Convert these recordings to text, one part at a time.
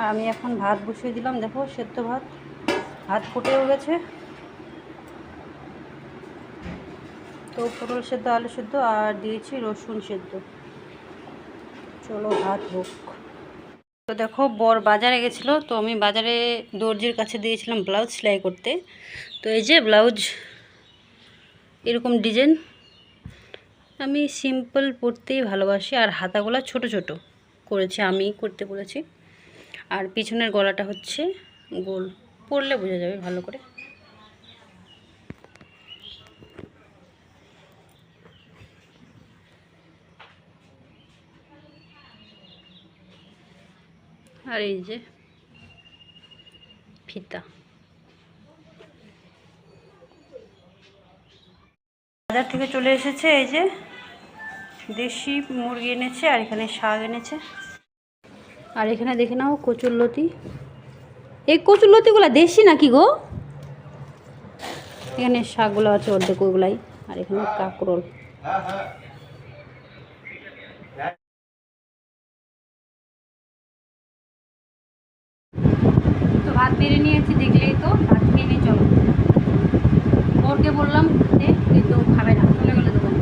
আর আমি এখন ভাত বসিয়ে দিলাম, দেখো সেদ্ধ ভাত। ভাত ফুটেও গেছে। তো পটল সেদ্ধ, আলু সেদ্ধ আর দিয়েছি রসুন সেদ্ধ। চলো ভাত হোক। তো দেখো, বর বাজারে গেছিল, তো আমি বাজারে দর্জির কাছে দিয়েছিলাম ব্লাউজ সেলাই করতে। তো এই যে ব্লাউজ, এরকম ডিজাইন। আমি সিম্পল পরতেই ভালোবাসি, আর হাতাগুলো ছোট ছোট করেছি, আমি করতে বলেছি আর পিছনের গলাটা হচ্ছে গোল। পরলে বোঝা যাবে ভালো করে। আর এই যে ফিতা। বাজার থেকে চলে এসেছে এই যে দেশি মুরগি এনেছে আর এখানে শাক এনেছে। আর এখানে দেখে নাও কচুরলতি এই কচুরলতিগুলো দেশি নাকি গো? এখানে শাকগুলো আছে অর্ধেক ওগুলাই আর এখানে কাঁকরোল। তো ভাত বেড়ে নিয়েছি, দেখলেই তো। ভাত খেয়ে নিয়ে চলো। ওরকে বললাম কিন্তু খাবে না চলে গেলো দোকানে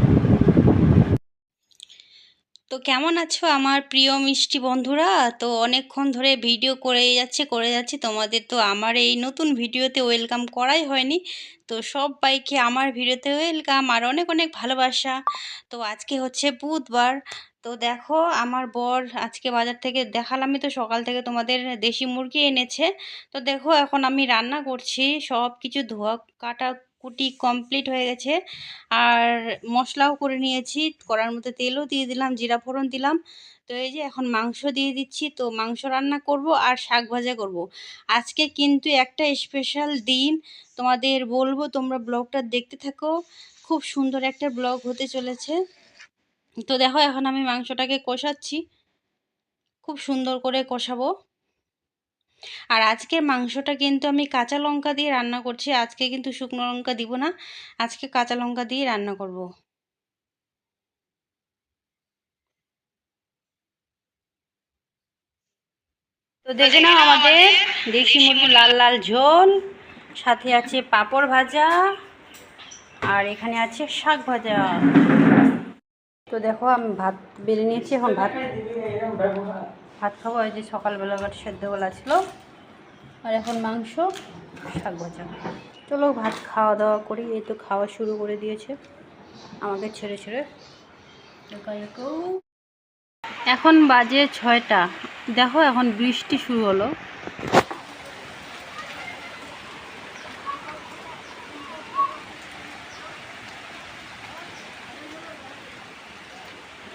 তো কেমন আছো আমার প্রিয় মিষ্টি বন্ধুরা? তো অনেকক্ষণ ধরে ভিডিও করে যাচ্ছে করে যাচ্ছে। তোমাদের তো আমার এই নতুন ভিডিওতে ওয়েলকাম করাই হয়নি। তো সব বাইকে আমার ভিডিওতে ওয়েলকাম আর অনেক অনেক ভালোবাসা। তো আজকে হচ্ছে বুধবার। তো দেখো, আমার বর আজকে বাজার থেকে দেখালামই তো সকাল থেকে তোমাদের দেশি মুরগি এনেছে। তো দেখো, এখন আমি রান্না করছি। সব কিছু ধোয়া কাটা কুটি কমপ্লিট হয়ে গেছে। আর মশলাও করে নিয়েছি, করার মতো তেলও দিয়ে দিলাম, জিরা ফোড়ন দিলাম। তো এই যে এখন মাংস দিয়ে দিচ্ছি, তো মাংস রান্না করব আর শাক ভাজা করব। আজকে কিন্তু একটা স্পেশাল দিন, তোমাদের বলব, তোমরা ব্লগটা দেখতে থাকো। খুব সুন্দর একটা ব্লগ হতে চলেছে। তো দেখো, এখন আমি মাংসটাকে কষাচ্ছি। খুব সুন্দর করে কষাবো। আর আজকের মাংসটা কিন্তু আমি কাঁচা লঙ্কা দিয়ে রান্না করছি। আজকে কিন্তু শুকনো লঙ্কা দিব না। আজকে কাঁচা লঙ্কা দিয়ে রান্না করব। তো দেখে নাও আমাদের দেশি মুরগি। লাল লাল ঝোল সাথে আছে পাঁপড় ভাজা আর এখানে আছে শাক ভাজা। তো দেখো আমি ভাত বেড়ে নিয়েছি এখন ভাত ভাত খাব, ওই যে সকালবেলাকার সেদ্ধবেলা ছিল। আর এখন মাংস, শাক ভাজা। চলো ভাত খাওয়া দাওয়া করি, এই তো খাওয়া শুরু করে দিয়েছে। আমাকে ছেড়ে ছেড়ে। এখন বাজে ছয়টা। দেখো এখন বৃষ্টি শুরু হলো।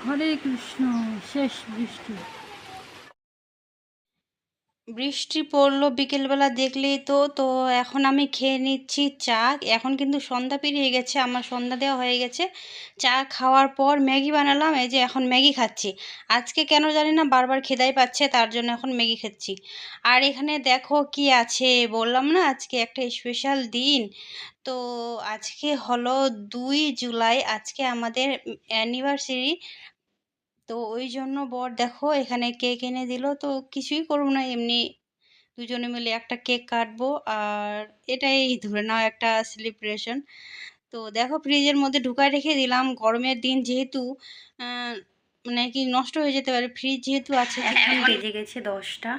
হরে কৃষ্ণ, শেষ বৃষ্টি। বৃষ্টি পড়ল বিকেলবেলা দেখলেই তো তো এখন আমি খেয়ে নিচ্ছি চা। এখন কিন্তু সন্ধ্যা পেরিয়ে গেছে, আমার সন্ধ্যা দেওয়া হয়ে গেছে। চা খাওয়ার পর ম্যাগি বানালাম, এই যে এখন ম্যাগি খাচ্ছি। আজকে কেন জানি না বারবার খেদাই পাচ্ছে, তার জন্য এখন ম্যাগি খাচ্ছি। আর এখানে দেখো কি আছে, বললাম না আজকে একটা স্পেশাল দিন। তো আজকে হলো দুই জুলাই, আজকে আমাদের অ্যানিভার্সারি তো ওই জন্য বর দেখো এখানে কেক এনে দিল। তো কিছুই করব না এমনি দুজনে মিলে একটা কেক কাটবো আর এটাই ধরে নাও একটা সেলিব্রেশন তো দেখো ফ্রিজের মধ্যে ঢুকায় রেখে দিলাম। গরমের দিন যেহেতু মানে কি নষ্ট হয়ে যেতে পারে। ফ্রিজ যেহেতু আছে এখন বেজে গেছে দশটা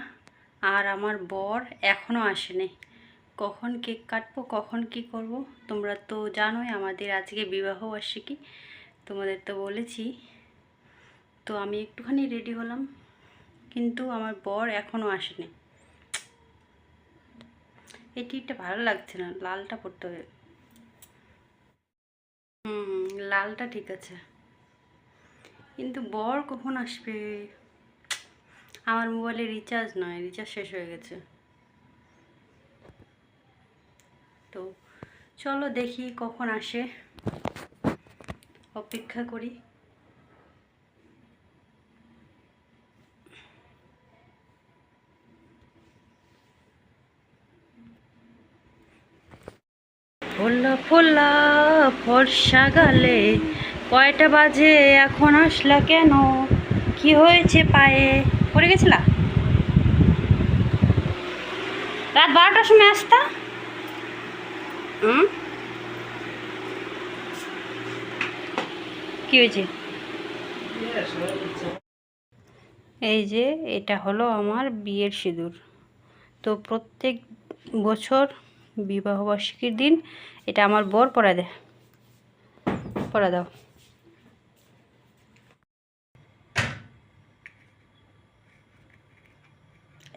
আর আমার বর এখনও আসেনি। কখন কেক কাটবো কখন কি করব তোমরা তো জানোই আমাদের আজকে বিবাহ বার্ষিকী। তোমাদের তো বলেছি। তো আমি একটুখানি রেডি হলাম, কিন্তু আমার বর এখনও আসেনি। এই টিটা ভালো লাগছে না, লালটা পরতে হবে। হুম, লালটা ঠিক আছে। কিন্তু বর কখন আসবে? আমার মোবাইলে রিচার্জ নয় রিচার্জ শেষ হয়ে গেছে। তো চলো দেখি কখন আসে, অপেক্ষা করি। ফোল্লা ফোল্লা ফর্সা গালে। কয়টা বাজে এখন আসলা কেন? কি হয়েছে পায়ে? পড়ে গেছিলা? রাত বারোটার সময় আসতা? কি হয়েছে? এই যে এটা হলো আমার বিয়ের সিঁদুর। তো প্রত্যেক বছর বিবাহবার্ষিকীর দিন এটা আমার বর পরা দে। পরা দাও।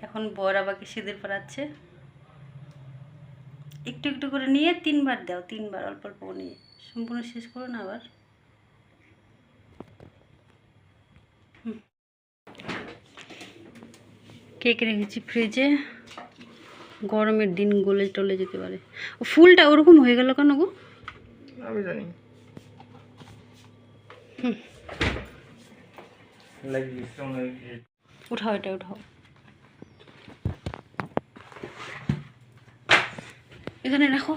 এখন বর আবাকে সিঁদুর পরাচ্ছে একটু একটু করে নিয়ে তিনবার দাও, তিনবার, অল্প অল্প নিয়ে। সম্পূর্ণ শেষ করো না আবার। কেক রেখেছি ফ্রিজে। গরমের দিন গলে টলে যেতে পারে। ও ফুলটা ওরকম হয়ে গেল কেন গো? আমি জানি। উঠাও এটা উঠাও। এখানে রাখো।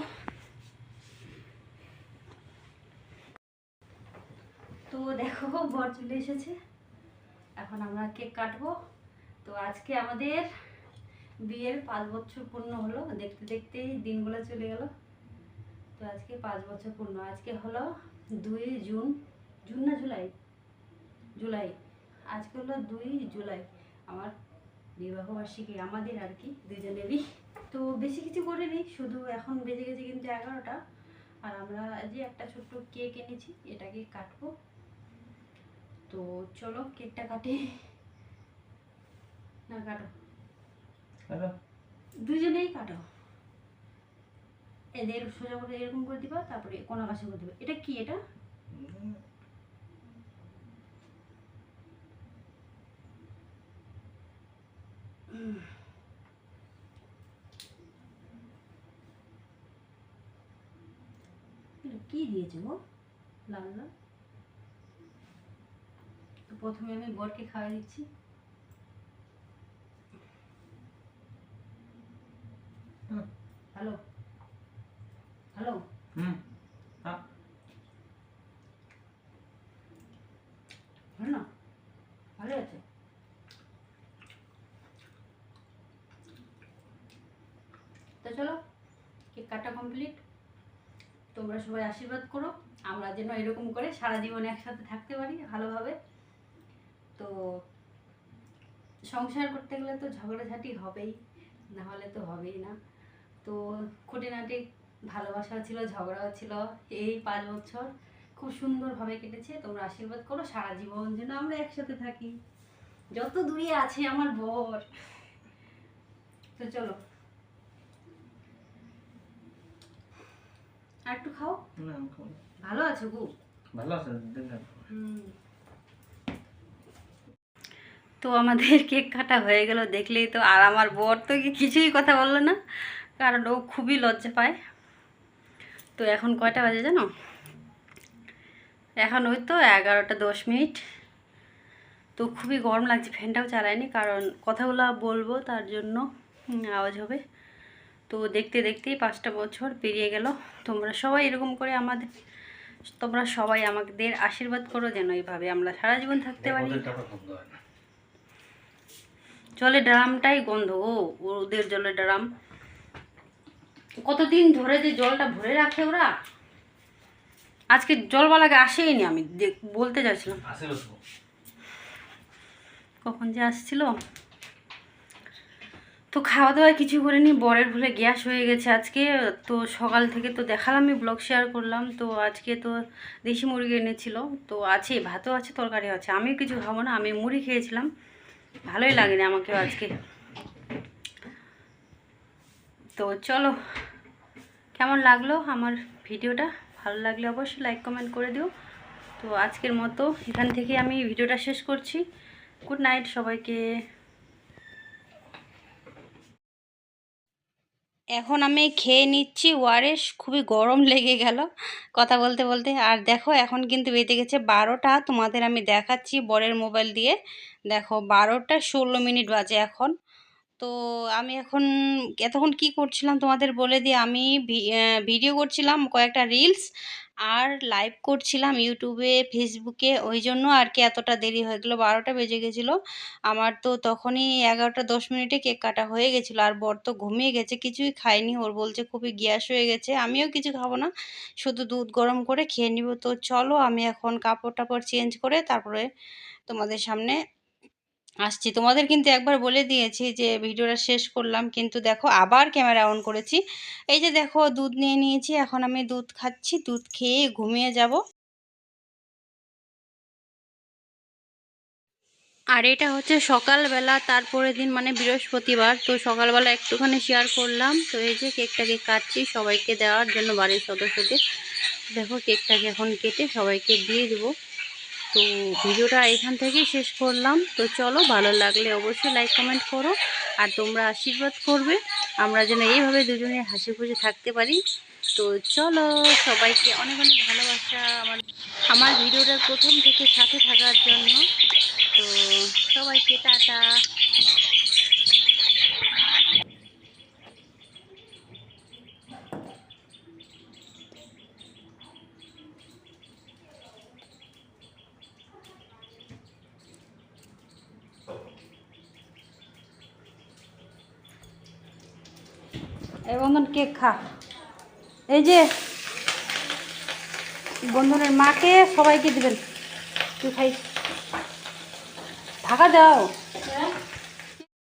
তো দেখো বর চলে এসেছে। এখন আমরা কেক কাটবো। তো আজকে আমাদের বিয়ের পাঁচ বছর পূর্ণ হলো, দেখতে দেখতেই দিনগুলো চলে গেল। তো আজকে পাঁচ বছর পূর্ণ। আজকে হলো দুই জুন। জুন না জুলাই? জুলাই। আজকে হলো দুই জুলাই। আমার বিবাহ বার্ষিকী আমাদের আর কি, দুজনেরই। তো বেশি কিছু করিনি, শুধু এখন বেজে গেছে কিন্তু এগারোটা। আর আমরা যে একটা ছোট্ট কেক এনেছি, এটাকে কাটবো। তো চলো, কেকটা কাটি। না, কাটো। দুজনেই কাটো। এদের সোজা করে এরকম করে দিবা, তারপরে কোনা কাছে করে দিবা। এটা কি এটা। কি দিয়েছে গো? লাল লাল। প্রথমে আমি বরকে খাওয়াই দিচ্ছি হুম। হ্যালো হ্যালো হুম হ্যাঁ ভালো ভালো আছে? তো চলো কেক কাটা কমপ্লিট তোমরা সবাই আশীর্বাদ করো। আমরা যেন এরকম করে সারা জীবন একসাথে থাকতে পারি ভালোভাবে। তো সংসার করতে গেলে তো ঝগড়াঝাটি হবেই না হলে তো হবেই না। তো খুঁটিনাটি ভালোবাসাও ছিল ঝগড়াও ছিল এই পাঁচ বছর। খুব সুন্দরভাবে কেটেছে তোমরা আশীর্বাদ করো সারা জীবন যেন আমরা একসাথে থাকি। যত দূরে আছে আমার বর। তো চলো। আর একটু খাও। না। ভালো আছো গো? ভালো আছে তো আমাদের কেক কাটা হয়ে গেল দেখলেই তো আর আমার বর তো কিছুই কথা বলল না। কারণ ও খুবই লজ্জা পায়। তো এখন কয়টা বাজে জানো? এখন ওই তো এগারোটা দশ মিনিট। তো খুবই গরম লাগছে ফ্যানটাও চালায়নি কারণ কথাগুলো বলব তার জন্য আওয়াজ হবে। তো দেখতে দেখতেই পাঁচটা বছর পেরিয়ে গেল। তোমরা সবাই এরকম করে আমাদের তোমরা সবাই আমাদের আশীর্বাদ করো যেন এইভাবে আমরা সারা জীবন থাকতে পারি। জলের ড্রামটাই গন্ধ ও ওদের জলের ড্রাম। কতদিন ধরে যে জলটা ভরে রাখে ওরা? আজকে জলবালাকে আসেইনি আমি বলতে যাচ্ছিলাম কখন যে আসছিল? তো খাওয়া দাওয়া কিছু করিনি বরের ভুলে গ্যাস হয়ে গেছে আজকে। তো সকাল থেকে তো দেখালামই ব্লগ শেয়ার করলাম। তো আজকে তো দেশি মুরগি এনেছিল তো আছে ভাতও আছে তরকারি আছে। আমিও কিছু খাব না আমি মুড়ি খেয়েছিলাম। ভালোই লাগেনি আমাকেও আজকে। তো চলো কেমন লাগল আমার ভিডিওটা? ভালো লাগলে অবশ্যই লাইক কমেন্ট করে দিও। তো আজকের মতো এখান থেকে আমি ভিডিওটা শেষ করছি। গুড নাইট সবাইকে। এখন আমি খেয়ে নিচ্ছি ওয়ারেস, খুবই গরম লেগে গেল কথা বলতে বলতে। আর দেখো, এখন কিন্তু বেজে গেছে বারোটা। তোমাদের আমি দেখাচ্ছি বরের মোবাইল দিয়ে। দেখো, বারোটা ষোলো মিনিট বাজে এখন। তো আমি এখন এতক্ষণ কি করছিলাম তোমাদের বলে দিই আমি ভিডিও করছিলাম, কয়েকটা রিলস আর লাইভ করছিলাম ইউটিউবে ফেসবুকে ওই জন্য আর কি এতটা দেরি হয়ে গেলো। বারোটা বেজে গেছিল। আমার তো তখনই এগারোটা দশ মিনিটে কেক কাটা হয়ে গেছিল আর বর তো ঘুমিয়ে গেছে, কিছুই খায়নি। ওর বলছে খুবই গ্যাস হয়ে গেছে, আমিও কিছু খাব না, শুধু দুধ গরম করে খেয়ে নিব। তো চলো আমি এখন কাপড় টাপড় চেঞ্জ করে তারপরে তোমাদের সামনে আসছি। তোমাদের কিন্তু একবার বলে দিয়েছি যে ভিডিওটা শেষ করলাম, কিন্তু দেখো আবার ক্যামেরা অন করেছি। এই যে দেখো দুধ নিয়ে নিয়েছি, এখন আমি দুধ খাচ্ছি, দুধ খেয়ে ঘুমিয়ে যাব। আর এটা হচ্ছে সকালবেলা, তারপরের দিন মানে বৃহস্পতিবার, তো সকালবেলা একটুখানি শেয়ার করলাম। তো এই যে কেকটাকে কাটছি, সবাইকে দেওয়ার জন্য বাড়ির সদস্যদের। দেখো কেকটাকে এখন কেটে সবাইকে দিয়ে দেবো। তো ভিডিওটা এখান থেকেই শেষ করলাম। তো চলো, ভালো লাগলে অবশ্যই লাইক কমেন্ট করো আর তোমরা আশীর্বাদ করবে। আমরা যেন এইভাবে দুজনে হাসি খুশি থাকতে পারি। তো চলো, সবাইকে অনেক অনেক ভালোবাসা আমার আমার ভিডিওটার প্রথম থেকে সাথে থাকার জন্য। তো সবাইকে টাটা। বন্ধন কেক খা। এই যে বন্ধনের মাকে সবাইকে দেবেন। তুই খাই থাকা দাও।